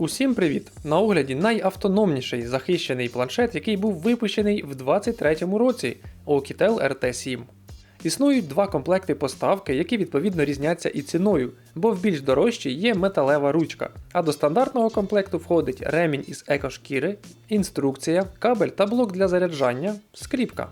Усім привіт! На огляді найавтономніший захищений планшет, який був випущений в 2023 році Oukitel RT7. Існують два комплекти поставки, які відповідно різняться і ціною, бо в більш дорожчій є металева ручка, а до стандартного комплекту входить ремінь із екошкіри, інструкція, кабель та блок для заряджання, скріпка.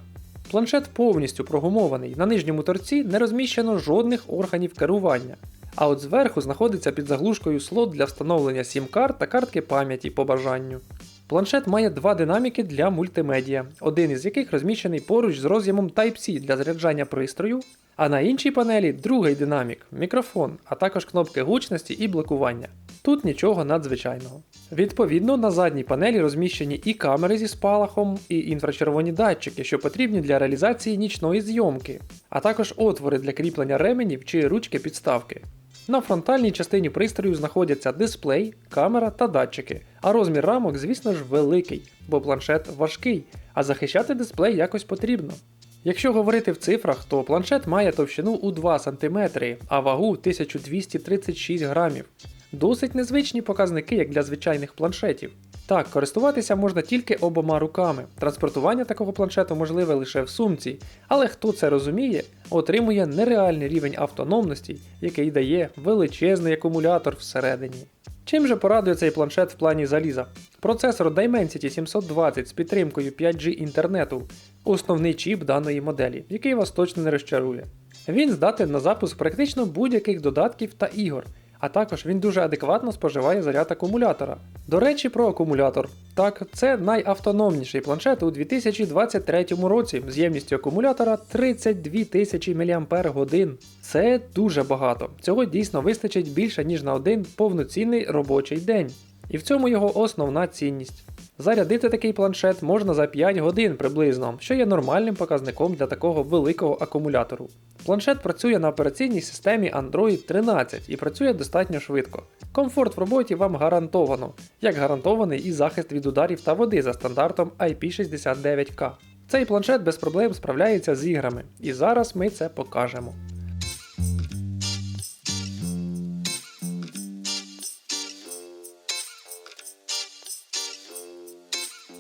Планшет повністю прогумований, на нижньому торці не розміщено жодних органів керування. А от зверху знаходиться під заглушкою слот для встановлення сім-карт та картки пам'яті по бажанню. Планшет має два динаміки для мультимедіа, один із яких розміщений поруч з роз'ємом Type-C для заряджання пристрою, а на іншій панелі другий динамік, мікрофон, а також кнопки гучності і блокування. Тут нічого надзвичайного. Відповідно, на задній панелі розміщені і камери зі спалахом, і інфрачервоні датчики, що потрібні для реалізації нічної зйомки, а також отвори для кріплення ременів чи ручки підставки. На фронтальній частині пристрою знаходяться дисплей, камера та датчики, а розмір рамок, звісно ж, великий, бо планшет важкий, а захищати дисплей якось потрібно. Якщо говорити в цифрах, то планшет має товщину у 2 см, а вагу 1236 грамів. Досить незвичні показники, як для звичайних планшетів. Так, користуватися можна тільки обома руками. Транспортування такого планшету можливе лише в сумці, але хто це розуміє, отримує нереальний рівень автономності, який дає величезний акумулятор всередині. Чим же порадує цей планшет в плані заліза? Процесор Dimensity 720 з підтримкою 5G інтернету, основний чіп даної моделі, який вас точно не розчарує. Він здатен на запуск практично будь-яких додатків та ігор, а також він дуже адекватно споживає заряд акумулятора. До речі, про акумулятор. Так, це найавтономніший планшет у 2023 році з ємністю акумулятора 32 тисячі мАч. Це дуже багато. Цього дійсно вистачить більше, ніж на один повноцінний робочий день. І в цьому його основна цінність. Зарядити такий планшет можна за 5 годин приблизно, що є нормальним показником для такого великого акумулятору. Планшет працює на операційній системі Android 13 і працює достатньо швидко. Комфорт в роботі вам гарантовано, як гарантований і захист від ударів та води за стандартом IP69K. Цей планшет без проблем справляється з іграми, і зараз ми це покажемо.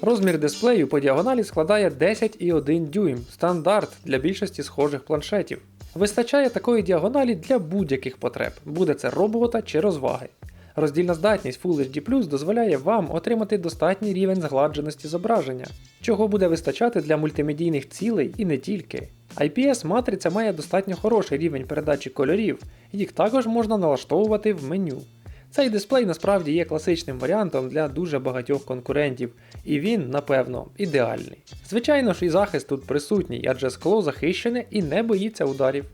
Розмір дисплею по діагоналі складає 10,1 дюйм, стандарт для більшості схожих планшетів. Вистачає такої діагоналі для будь-яких потреб, буде це робота чи розваги. Роздільна здатність Full HD дозволяє вам отримати достатній рівень згладженості зображення, чого буде вистачати для мультимедійних цілей і не тільки. IPS-матриця має достатньо хороший рівень передачі кольорів, їх також можна налаштовувати в меню. Цей дисплей насправді є класичним варіантом для дуже багатьох конкурентів, і він, напевно, ідеальний. Звичайно ж, і захист тут присутній, адже скло захищене і не боїться ударів.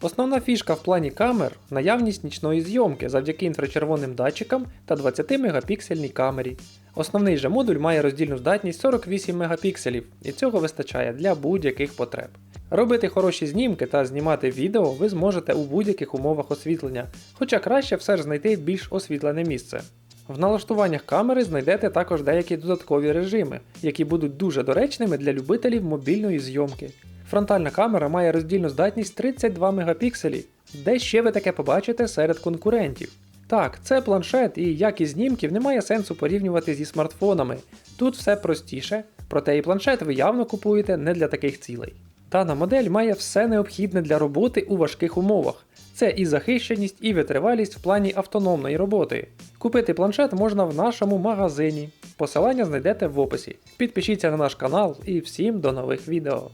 Основна фішка в плані камер наявність нічної зйомки завдяки інфрачервоним датчикам та 20 мегапіксельній камері. Основний же модуль має роздільну здатність 48 мегапікселів, і цього вистачає для будь-яких потреб. Робити хороші знімки та знімати відео ви зможете у будь-яких умовах освітлення, хоча краще все ж знайти більш освітлене місце. В налаштуваннях камери знайдете також деякі додаткові режими, які будуть дуже доречними для любителів мобільної зйомки. Фронтальна камера має роздільну здатність 32 мегапікселі, де ще ви таке побачите серед конкурентів. Так, це планшет і якість знімків немає сенсу порівнювати зі смартфонами. Тут все простіше, проте і планшет ви явно купуєте не для таких цілей. Дана модель має все необхідне для роботи у важких умовах. Це і захищеність, і витривалість в плані автономної роботи. Купити планшет можна в нашому магазині. Посилання знайдете в описі. Підпишіться на наш канал і всім до нових відео.